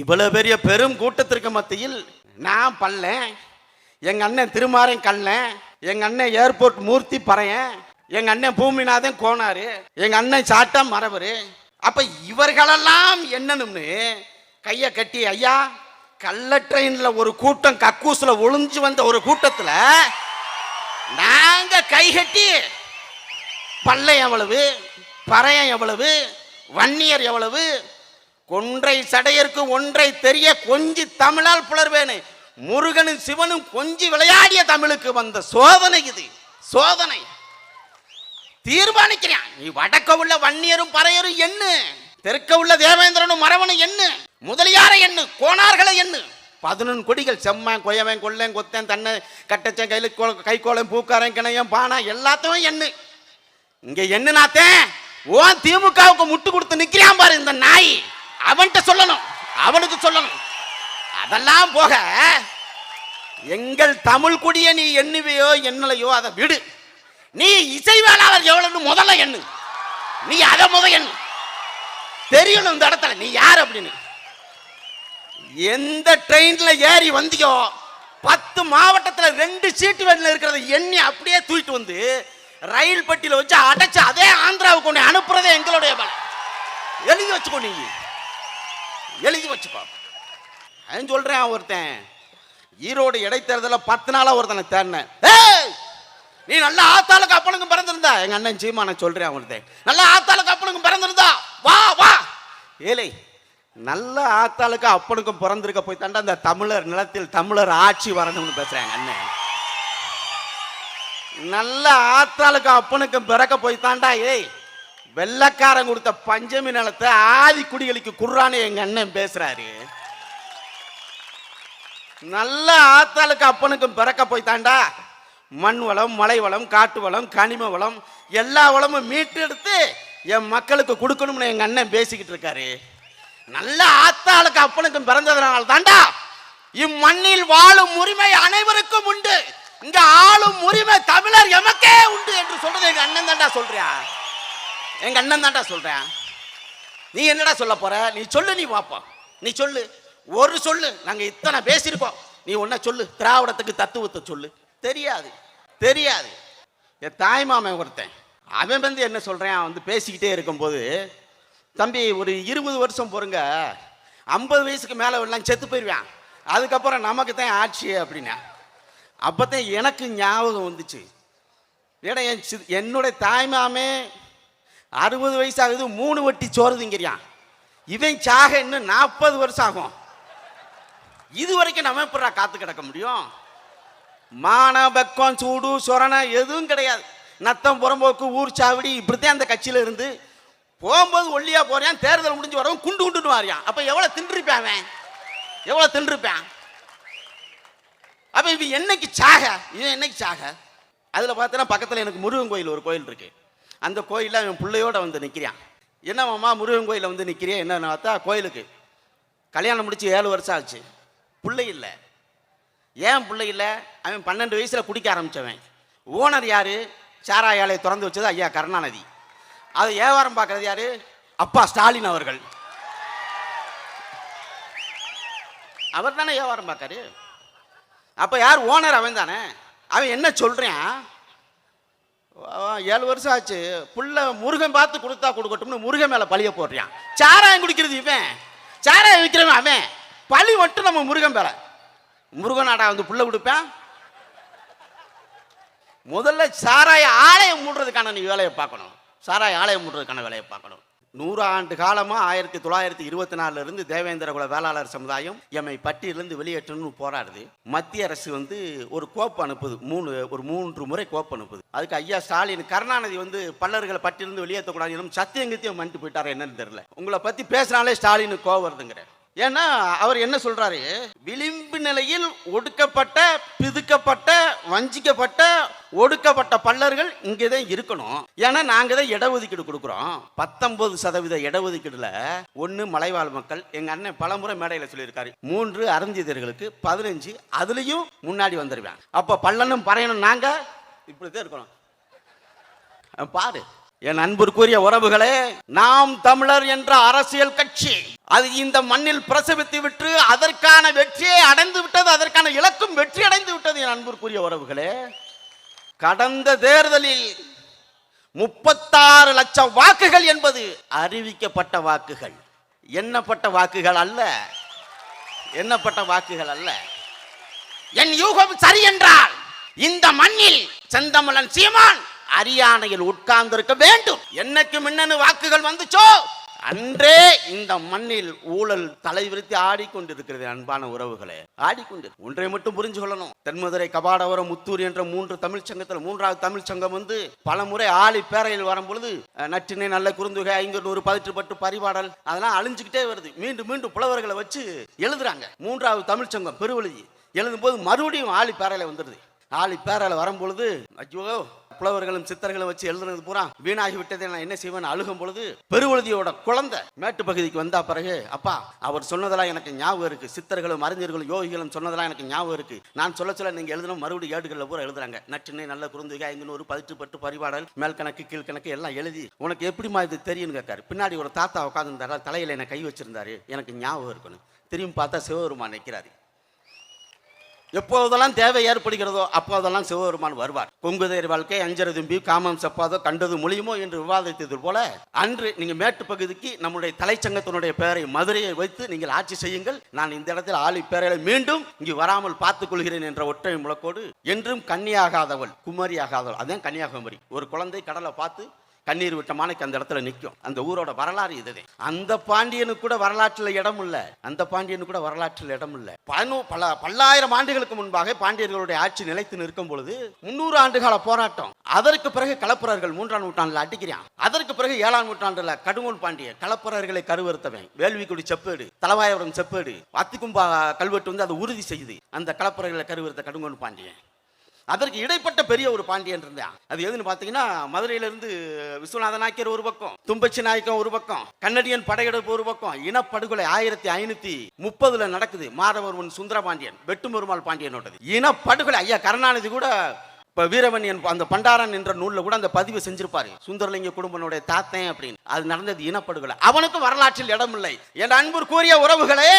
இவ்வளவு பெரிய பெரும் கூட்டத்திற்கு மத்தியில் நான் பல்லேன். எங்க அண்ணன் திருமாறன் கல்லன். எங்க அண்ணன் ஏர்போர்ட் மூர்த்தி பறையன். எங்க அண்ணன் பூமிநாதன் கோனாரு. எங்க அண்ணன் சாட்டா மரபரு. அப்ப இவர்களெல்லாம் என்னன்னு கைய கட்டி ஐயா கள்ள ட்ரெயின்ல ஒரு கூட்டம் கக்கூஸ்ல ஒளிஞ்சு வந்த ஒரு கூட்டத்துல நாங்க கை கட்டி பல்லை எவ்வளவு பறையன் எவ்வளவு வன்னியர் எவ்வளவு கொன்றை சடையருக்கு ஒன்றை தெரிய கொஞ்சி தமிழால் புலர்வேனு. முருகனும் சிவனும் கொஞ்சி விளையாடிய தமிழுக்கு வந்த சோதனை இது. சோதனை. தீர்மானிக்கிறான். நீ வடக்க உள்ள வன்னியரும் பறையரும் என்ன தெற்க உள்ள தேவேந்திரனும் மரவனும் என்ன முதலியாரை எண்ணு. கோணார்களை என்ன பதினொன்று கொடிகள். செம்மன் கொயவன் கொள்ளேன் கொத்தன் தன்னை கட்டச்சன் கையில் கைக்கோளம் பூக்காரன் கிணையம் பானா எல்லாத்தையும் என்ன இங்கே என்ன நாத்தேன் ஓன் திமுகவுக்கு முட்டு கொடுத்து நிற்கிறான் பாரு இந்த நாய். அவன்கிட்ட சொல்லணும். அவனுக்கு சொல்லணும். அதெல்லாம் போக எங்கள் தமிழ் குடிய நீ எண்ணுவையோ எண்ணலையோ அதை விடு. நீ இசைவேளாளர் எவ்வளவுன்னு முதல்ல எண்ணு. நீ அதை முத எண்ணு. தெரியணும் இந்த இடத்துல நீ யார் அப்படின்னு. எந்த ட்ரெயின்ல ஏறி வந்தியோ பத்து மாவட்டத்தில் ரெண்டு சீட்டு வேண்டில் இருக்கிறத எண்ணி அப்படியே தூக்கிட்டு வந்து ரயில் பட்டியில் வச்சு அடைச்சு அதே ஆந்திராவுக்கு கொண்டு அனுப்புறதே எங்களுடைய பலம். எழுதி வச்சுக்கோ நீ. எழுதி வச்சுக்கோ அவன் சொல்றேன் ஒருத்தன் ஈரோடு இடைத்தேர்தலில் பத்து நாளா ஒருத்தனை தேடினேன். ஏய் நீ நல்ல ஆத்தாளுக்கு அப்பனுக்கும் பிறந்திருந்தா. எங்க அண்ணன் சீமான சொல்றேன் ஒருத்தன் நல்ல ஆத்தாளுக்கு அப்பனுக்கும் பிறந்திருந்தா. வா வா. ஏலே நல்ல ஆத்தாளுக்கு அப்பனுக்கும் பிறந்திருக்க போய் தாண்டா அந்த தமிழர் நிலத்தில் தமிழர் ஆட்சி வரணும்னு பேசுறேன் அண்ணன். நல்ல ஆத்தாளுக்கு அப்பனுக்கும் பிறக்க போய் தாண்டா ஏய். வெள்ளக்காரன் கொடுத்த பஞ்சமி நிலத்தை ஆதி குடிகளுக்கு குர்ரான்னு எங்க அண்ணன் பேசுறாரு. நல்ல ஆத்தாளுக்கு அப்பனுக்கும் பிறக்க போய் தாண்டா மண் வளம் மலை வளம் காட்டு வளம் கனிம வளம் எல்லா வளமும் மீட்டெடுத்து என் மக்களுக்கு கொடுக்கணும்னு எங்க அண்ணன் பேசிக்கிட்டு இருக்காரு. நல்ல ஆத்தாளுக்கு அப்பனுக்கும் பிறந்ததுனால தாண்டா இம்மண்ணில் வாழும் உரிமை அனைவருக்கும் உண்டு. இங்க ஆளும் உரிமை தமிழர் எமக்கே உண்டு என்று சொல்றது எங்க அண்ணன் தாண்டா சொல்றியா? எங்கள் அண்ணன் தான்டா சொல்கிறேன் நீ என்னடா சொல்ல போற? நீ சொல்லு நீ பார்ப்போம் நீ சொல்லு. ஒரு சொல்லு. நாங்கள் இத்தனை பேசியிருக்கோம். நீ ஒன்றா சொல்லு. திராவிடத்துக்கு தத்துவத்தை சொல்லு. தெரியாது. தெரியாது. என் தாய் மாமன் ஒருத்தன். அவன் வந்து என்ன சொல்கிறேன் அவன் வந்து பேசிக்கிட்டே இருக்கும்போது தம்பி ஒரு இருபது வருஷம் பொறுங்க. ஐம்பது வயசுக்கு மேலே எல்லாம் செத்து போயிடுவான் அதுக்கப்புறம் நமக்கு தான் ஆட்சி அப்படின்னா. அப்போதான் எனக்கு ஞாபகம் வந்துச்சு. ஏடா என் சி என்னுடைய தாய்மாமே அறுபது வயசு ஆகுது மூணு வட்டி சோறு இவன் சாக இன்னும் நாற்பது வருஷம் ஆகும் இது வரைக்கும் நம்ம எப்படா காத்து கிடக்க முடியும்? மான பக்கம் சூடு சொரணை எதுவும் கிடையாது. நத்தம் புறம்போக்கு ஊர் சாவடி இப்படித்தான் அந்த கட்சியில இருந்து. போகும்போது ஒல்லியா போகிறேன் தேர்தல் முடிஞ்சு வரவும் குண்டு குண்டுன்னு வாரியான். அப்ப எவ்வளவு தின்றுப்பான் அவன்? எவ்வளவு தின்றுப்பான் அப்ப இவன் என்னைக்கு சாக? இவன் என்னைக்கு சாக? அதுல பார்த்தீங்கன்னா பக்கத்துல எனக்கு முருகன் கோயில் ஒரு கோயில் இருக்கு. அந்த கோயில்ல அவன் பிள்ளையோட வந்து நிற்கிறான் என்ன மாமா முருகன் கோயிலில் வந்து நிற்கிறேன் என்னன்னு பார்த்தா கோயிலுக்கு. கல்யாணம் முடித்து ஏழு வருஷம் ஆச்சு. பிள்ளை இல்லை. ஏன் பிள்ளை இல்லை? அவன் பன்னெண்டு வயசில் குடிக்க ஆரம்பித்தவன் ஓனர் யார்? சாராய ஆலையை திறந்து வச்சது ஐயா கருணாநிதி. அதை வியாபாரம் பார்க்கறது யார்? அப்பா ஸ்டாலின் அவர்கள். அவர் தானே வியாபாரம் பார்க்காரு. அப்போ யார்? ஓனர் அவன் தானே. அவன் என்ன சொல்கிறான் ஏழு வருஷம் ஆச்சு. புள்ள முருகன் பார்த்து கொடுத்தா கொடுக்கட்டும்னு முருகன் மேல பழிய போடுறான். சாராயம் குடிக்கிறது இவன். சாராயம் விற்கிறவன் அவன். பழி மட்டும் நம்ம முருகன் மேல. முருகனாடா வந்து புள்ள கொடுப்பேன். முதல்ல சாராய ஆலயம் மூடுறதுக்கான நீ வேலையை பார்க்கணும். சாராய ஆலயம் மூடுறதுக்கான வேலையை பார்க்கணும். நூறு ஆண்டு ஆயிரத்தி தொள்ளாயிரத்தி இருபத்தி நாலுலேருந்து தேவேந்திர குல வேளாளர் சமுதாயம் எம்மை பட்டியலிருந்து வெளியேற்றணும்னு போராடுது. மத்திய அரசு வந்து ஒரு கோப்பு அனுப்புது. மூணு ஒரு மூன்று முறை கோப்பு அனுப்புது. அதுக்கு ஐயா ஸ்டாலின் கருணாநிதி வந்து பல்லர்களை பட்டியிலிருந்து வெளியேற்றக்கூடாது சத்தியம் கத்தியம் பண்ணிட்டு போயிட்டாரு என்னன்னு தெரியல. உங்களை பற்றி பேசினாலே ஸ்டாலின் கோவம் வருதுங்கிறேன் ஏன்னா அவர் என்ன சொல்றாரு? விளிம்பு நிலையில் ஒடுக்கப்பட்ட பிதுக்கப்பட்ட வஞ்சிக்கப்பட்ட ஒடுக்கப்பட்ட பல்லர்கள் இங்கே தான் இருக்கணும். ஏன்னா நாங்க தான் இடஒதுக்கீடு கொடுக்குறோம். பத்தொன்பது சதவீத இடஒதுக்கீடுல ஒன்று மலைவாழ் மக்கள் எங்க அண்ணன் பலமுறை மேடையில் சொல்லியிருக்காரு. மூன்று அருந்தியதர்களுக்கு பதினஞ்சு அதுலயும் முன்னாடி வந்துருவேன். அப்ப பல்லனும் பறையனும் நாங்க இப்படிதான் இருக்கணும். பாரு என் அன்பிற்குரிய உறவுகளே நாம் தமிழர் என்ற அரசியல் கட்சி அது இந்த மண்ணில் பிரசவித்து விட்டு அதற்கான வெற்றியை அடைந்து விட்டது அதற்கான இலக்கும் வெற்றி அடைந்து விட்டது என் அன்பிற்குரிய உறவுகளே. கடந்த தேர்தலில் முப்பத்தாறு லட்சம் வாக்குகள் என்பது அறிவிக்கப்பட்ட வாக்குகள். எண்ணப்பட்ட வாக்குகள் அல்ல. எண்ணப்பட்ட வாக்குகள் அல்ல. என் யூகம் சரி என்றால் இந்த மண்ணில் செந்தமலன் சீமான் அரியானையில் உட்கார்ந்திருக்க வேண்டும். என்னைக்கு மின்னணு வாக்குகள் வந்துச்சோ? அன்றே இந்த மண்ணில் ஊழல் தலைவிரித்து ஆடிக்கொண்டிருக்கிறது அன்பான உறவுகளே. ஆடிக்கொண்டு ஒன்றை மட்டும் புரிஞ்சு கொள்ளணும். தென்மதுரை கபாடவரம் முத்தூர் என்ற மூன்று தமிழ் சங்கத்தில் மூன்றாவது தமிழ் சங்கம் வந்து பல முறை ஆளி பேரையில் வரும் பொழுது நற்றினை நல்ல குறுந்தொகை நூறு பதிற்று பட்டு பரிபாடல் அதெல்லாம் அழிஞ்சுக்கிட்டே வருது. மீண்டும் மீண்டும் புலவர்களை வச்சு எழுதுறாங்க. மூன்றாவது தமிழ் சங்கம் பெருவெளி எழுதும்போது மறுபடியும் ஆளி பேரையில் வந்துடுது ஆளி பேரையில வரும்பொழுது ஐயோ புலவர்களும் சித்தர்களும் வச்சு எழுதுனது பூரா வீணாகி விட்டதை நான் என்ன செய்வேன்? அழுகும் பொழுது பெருவழுதியோட குழந்தை மேட்டு பகுதிக்கு வந்தா பிறகு அப்பா அவர் சொன்னதெல்லாம் எனக்கு ஞாபகம் இருக்கு. சித்தர்களும் அறிஞர்களும் யோகிகளும் சொன்னதெல்லாம் எனக்கு ஞாபகம் இருக்கு. நான் சொல்ல சொல்ல நீங்க எழுதணும் மறுபடியும் ஏடுகளில் பூரா எழுதுறாங்க. நற்றினை நல்ல குறுந்துகை ஐநூறு பதிட்டு பட்டு பரிபாடல் மேல் கணக்கு கீழ் கணக்கு எல்லாம் எழுதி உனக்கு எப்படிமா இது தெரியும்னு கேட்காரு. பின்னாடி ஒரு தாத்தா உட்காந்துருந்தாரு தலையில என்னை கை வச்சிருந்தாரு. எனக்கு ஞாபகம் இருக்கணும். திரும்பி பார்த்தா சிவபெருமான் நிற்கிறாரு எப்போதெல்லாம் தேவை ஏற்படுகிறதோ அப்போதெல்லாம் சிவபெருமான் வருவார். கொங்குதேர் வாழ்க்கை அஞ்சரை தும்பி காமம் செப்பாதோ கண்டது மொழியுமோ என்று விவாதித்தது போல அன்று நீங்கள் மேட்டு பகுதிக்கு நம்முடைய தலைச்சங்கத்தினுடைய பெயரை மதுரையை வைத்து நீங்கள் ஆட்சி செய்யுங்கள். நான் இந்த இடத்தில் ஆளி பேரையில மீண்டும் இங்கு வராமல் பார்த்துக் கொள்கிறேன் என்ற ஒற்றை முழக்கோடு என்றும் கன்னியாகாதவள் குமரியாகாதவள் அதுதான் கன்னியாகுமரி ஒரு குழந்தை கடலை பார்த்து கண்ணீர் விட்ட மாலைக்கு அந்த இடத்துல நிற்கும் அந்த ஊரோட வரலாறு இதுதான் அந்த பாண்டியனுக்கு கூட வரலாற்றில் இடம் இல்லை. அந்த பாண்டியனுக்கு கூட வரலாற்றில் இடம் இல்லை. பல பல பல்லாயிரம் ஆண்டுகளுக்கு முன்பாக பாண்டியர்களுடைய ஆட்சி நிலைத்து நிற்கும் பொழுது முன்னூறு ஆண்டுகால போராட்டம். அதற்கு பிறகு கலப்புறர்கள் மூன்றாம் நூற்றாண்டில் அடிக்கிறான். அதற்கு பிறகு ஏழாம் நூற்றாண்டுல கடுங்கோல் பாண்டிய கலப்புறர்களை கருவறுத்தவன். வேள்விக்குடி செப்பேடு தலவாயபுரம் செப்பேடு அத்திக்கும்பா கல்வெட்டு வந்து அதை உறுதி செய்யுது அந்த கலப்புறர்களை கருவறுத்த கடுங்கோல் பாண்டியன். அதற்கு இடைப்பட்ட பெரிய ஒரு பாண்டியன் இருந்தான். அது எதுன்னு பாத்தீங்கன்னா மதுரையில இருந்து விஸ்வநாத நாயக்கர் ஒரு பக்கம் தும்பச்சி நாயக்கம் ஒரு பக்கம் கன்னடியன் படையெடுப்பு ஒரு பக்கம் இனப்படுகொலை ஆயிரத்தி ஐநூத்தி முப்பதுல நடக்குது. மாதவர்மன் சுந்தரபாண்டியன் வெட்டுமருமாள் பாண்டியனோடது இனப்படுகொலை ஐயா கருணாநிதி கூட இப்போ வீரவன்யன் அந்த பண்டாரன் என்ற நூல்ல கூட அந்த பதிவு செஞ்சிருப்பாரு. சுந்தரலிங்க குடும்பனுடைய தாத்தன் அப்படின்னு. அது நடந்தது இனப்படுகொலை. அவனுக்கும் வரலாற்றில் இடம் இல்லை. என் அன்பு கூறிய உறவுகளே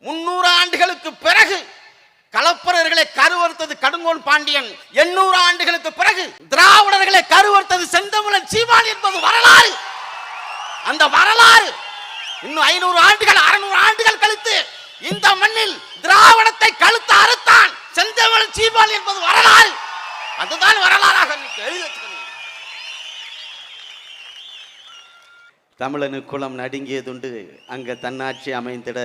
முன்னூறு ஆண்டுகளுக்கு பிறகு கலப்பரர்களை கருவறுத்தது கடுங்கோன் பாண்டியன். எண்ணூறு ஆண்டுகளுக்கு பிறகு திராவிடர்களை கருவறுத்தது செந்தமிழன் சீமான் என்பது வரலாறு. அந்த வரலாறு இன்னும் ஐநூறு ஆண்டுகள் அறுநூறு ஆண்டுகள் கழித்து இந்த மண்ணில் திராவிடத்தை கழுத்து அறுத்தான் செந்தமிழன் சீமான் என்பது வரலாறு. அதுதான் வரலாறாக தமிழனு குளம் நடுங்கியதுண்டு அங்க தன்னாட்சி அமைந்திட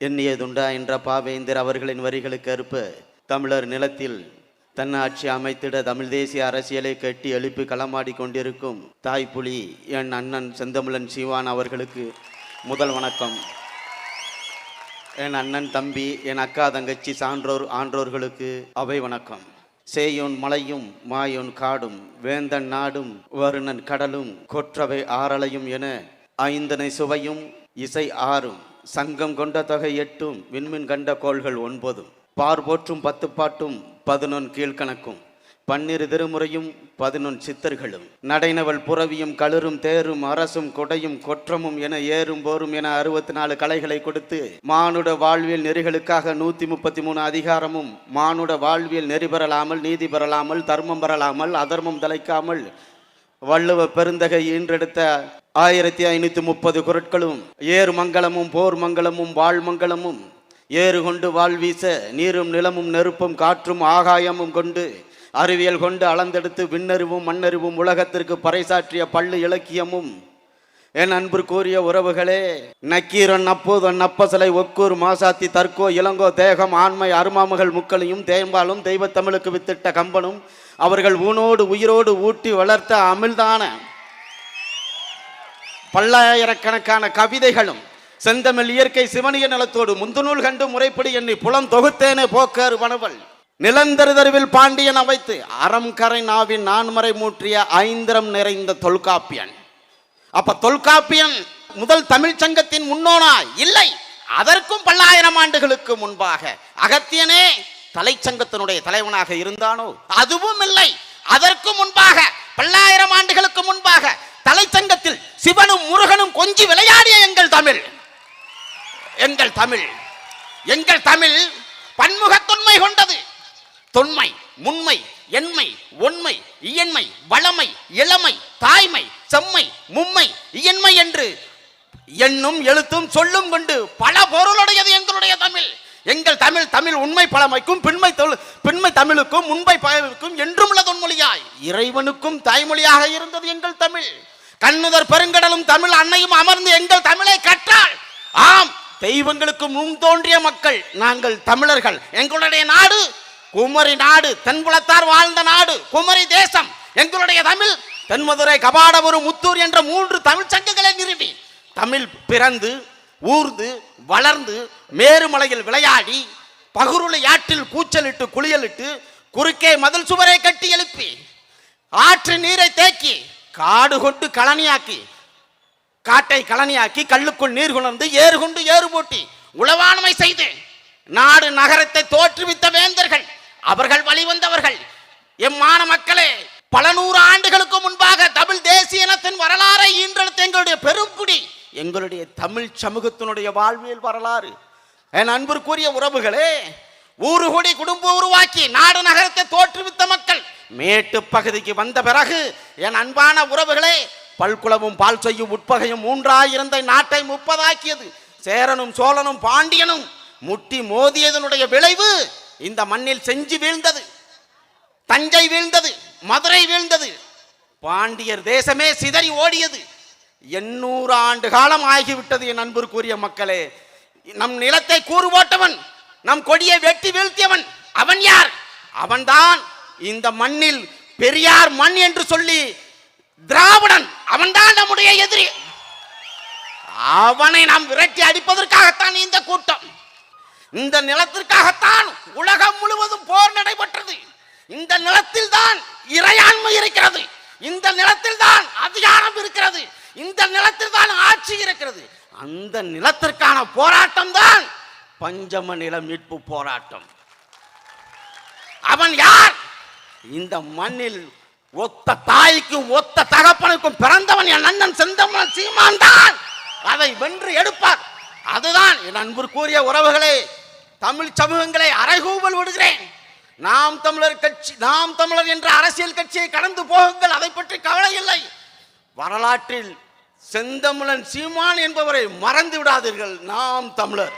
எண்ணியதுண்டா என்ற பாவேந்தர் அவர்களின் வரிகளுக்கு அறுப்ப தமிழர் நிலத்தில் தன்னாட்சி அமைத்திட தமிழ் தேசிய அரசியலை கட்டி எழுப்பி களமாடி கொண்டிருக்கும் தாய்ப்புலி என் அண்ணன் செந்தமிழன் சிவான் அவர்களுக்கு முதல் வணக்கம். என் அண்ணன் தம்பி என் அக்கா தங்கச்சி சான்றோர் ஆன்றோர்களுக்கு அவை வணக்கம். சேயோன் மலையும் மாயோன் காடும் வேந்தன் நாடும் வருணன் கடலும் கொற்றவை ஆறலையும் என ஐந்தனை சுவையும் இசை ஆறும். சங்கம் கொண்ட தொகை எட்டும் விண்மின் கண்ட கோள்கள் ஒன்பதும். பார் போற்றும் பத்து பாட்டும் பதினொன் கீழ்கணக்கும். பன்னிரு திருமுறையும் பதினொன் சித்தர்களும். நடைனவள் புறவியும் களரும் தேரும் அரசும் கொடையும் கொற்றமும் என ஏறும் போரும் என அறுபத்தி நாலு கலைகளை கொடுத்து மானுட வாழ்வியல் நெறிகளுக்காக நூத்தி முப்பத்தி மூணு அதிகாரமும் மானுட வாழ்வியல் நெறி பெறலாமல் நீதி பெறலாமல் தர்மம் பெறலாமல் அதர்மம் தலைக்காமல் வள்ளுவ பெருந்தகை ஈன்றெடுத்த ஆயிரத்தி ஐநூற்றி முப்பது குரட்களும் ஏர் மங்களமும் போர் மங்களமும் வாழ் மங்களமும் ஏறு கொண்டு வாழ் வீச நீரும் நிலமும் நெருப்பும் காற்றும் ஆகாயமும் கொண்டு அறிவியல் கொண்டு அளந்தெடுத்து விண்ணறிவும் மண்ணறிவும் உலகத்திற்கு பறைசாற்றிய பள்ளு இலக்கியமும். என் அன்பு கூறிய உறவுகளே நக்கீரன் அப்போதன் நப்பசலை ஒக்கூர் மாசாத்தி தற்கோ இளங்கோ தேகம் ஆண்மை அருமாமகள் முக்களையும் தேம்பாலும் தெய்வத்தமிழுக்கு வித்திட்ட கம்பனும் அவர்கள் ஊனோடு உயிரோடு ஊட்டி வளர்த்த அமிழ்தான பல்லாயிரக்கணக்கான கவிதைகளும் செந்தமிழ் இயற்கை சிவனிய நிலத்தோடு முந்துநூல் கண்டு முறைப்படி எண்ணி புலம் தொகுத்தேனே போக்காறு வனவல் நிலந்தருதருவில் பாண்டியன் அவைத்து அறம் கரை நாவின் நான்மறை மூற்றிய ஐந்திரம் நிறைந்த தொல்காப்பியன். அப்ப தொல்காப்பியன் முதல் தமிழ்ச் சங்கத்தின் முன்னோனா? இல்லை. அதற்கும் பல்லாயிரம் ஆண்டுகளுக்கு முன்பாக அகத்தியனே தலைச்சங்கத்தினுடைய தலைவனாக இருந்தானோ? அதுவும் இல்லை. அதற்கு முன்பாக பல்லாயிரம் ஆண்டுகளுக்கு முன்பாக தலைச்சங்கத்தில் சிவனும் முருகனும் கொஞ்சி விளையாடிய எங்கள் தமிழ். எங்கள் தமிழ். எங்கள் தமிழ் பன்முகத்தொன்மை கொண்டது. தொன்மை முன்மை எண்மை ஒன்மை இயன்மை வளமை இளமை தாய்மை செம்மை மும்மை இயன்மை என்று எண்ணும் எழுத்தும் சொல்லும் கொண்டு பல பொருளுடையது எங்களுடைய தமிழ். எங்கள் தமிழ் தமிழ் உண்மை பழமைக்கும் பின்மை தொழில் பின்மை தமிழுக்கும் உண்மை பழமைக்கும் என்றும் உள்ள தொன்மொழியாய். இறைவனுக்கும் தாய்மொழியாக இருந்தது எங்கள் தமிழ். கண்ணுதர் பெருங்கடலும் தமிழ் அன்னையும் அமர்ந்து எங்கள் தமிழை கற்றாள். ஆம் தெய்வங்களுக்கு முன் தோன்றிய மக்கள் நாங்கள் தமிழர்கள். எங்களுடைய நாடு குமரி நாடு தென்புலத்தார் வாழ்ந்த நாடு குமரி தேசம். எங்களுடைய தமிழ் தென்மதுரை கபாடபுரம் முத்தூர் என்ற மூன்று தமிழ் சங்கங்களை நிறுவி. தமிழ் பிறந்து ஊர்ந்து வளர்ந்து மேருமலையில் விளையாடி பகுருளை ஆற்றில் கூச்சலிட்டு குளியலிட்டு குறுக்கே மதில் சுவரை கட்டி எழுப்பி ஆற்று நீரை தேக்கி காடு கொண்டு கழனியாக்கி காட்டை கழனியாக்கி கல்லுக்குள் நீர் கொணர்ந்து ஏறு கொண்டு ஏறு போட்டி உளவாண்மை செய்து நாடு நகரத்தை தோற்றுவித்த வேந்தர்கள் அவர்கள் வழிவந்தவர்கள் எம்மான மக்களே பல நூறு ஆண்டுகளுக்கு முன்பாக தமிழ் தேசிய இனத்தின் வரலாறை ஈன்றெடுத்த எங்களுடைய பெருங்குடி எங்களுடைய தமிழ் சமூகத்தினுடைய வாழ்வியல் வரலாறு. என் அன்பிற்குரிய உறவுகளே ஊரு கூடி குடும்பம் உருவாக்கி நாடு நகரத்தை தோற்றுவித்த மக்கள் மேட்டு பகுதிக்கு வந்த பிறகு என் அன்பான உறவுகளே பல்குளமும் பால் செய்யும் உட்பகையும் மூன்றாயிருந்த நாட்டை முப்பதாக்கியது. சேரனும் சோழனும் பாண்டியனும் முட்டி மோதியதனுடைய விளைவு இந்த மண்ணில் செஞ்சு வீழ்ந்தது. தஞ்சை வீழ்ந்தது மதுரை வீழ்ந்தது. பாண்டியர் தேசமே சிதறி ஓடியது. எண்ணூறு ஆண்டு காலம் ஆகிவிட்டது என் அன்பிற்குரிய மக்களே. நம் நிலத்தை கூறு போட்டவன் நம் கொடியை வெட்டி வீழ்த்தியவன் அவன் யார்? அவன்தான் இந்த மண்ணில் பெரியார் மண் என்று சொல்லி திராவிடன் அவன்தான் நம்முடைய எதிரி. அவனை நாம் விரட்டி அடிப்பதற்காகத்தான் இந்த கூட்டம். இந்த நிலத்திற்காகத்தான் உலகம் முழுவதும் போர் நடைபெற்றது. இந்த நிலத்தில் தான் இறையாண்மை இருக்கிறது. இந்த நிலத்தில் தான் அதிகாரம் இருக்கிறது. இந்த நிலத்தில் தான் ஆட்சி இருக்கிறது. அந்த நிலத்திற்கான போராட்டம் தான் பஞ்சம நில மீட்பு போராட்டம். அவன் யார்? இந்த மண்ணில் ஒத்த தாய்க்கும் ஒத்த தகப்பனுக்கும் பிறந்தவன் என் அண்ணன் செந்தமன் சீமான் தான். அதை வென்று எடுப்பார். அதுதான் என் அன்பிற்குரிய உறவுகளே தமிழ் சமூகங்களை அறைகூவல் விடுகிறேன். நாம் தமிழர் கட்சி நாம் தமிழர் என்ற அரசியல் கட்சியை கடந்து போகுங்கள். அதை பற்றி கவலை இல்லை. வரலாற்றில் செந்தமிழன் சீமான் என்பவரை மறந்து விடாதீர்கள். நாம் தமிழர்.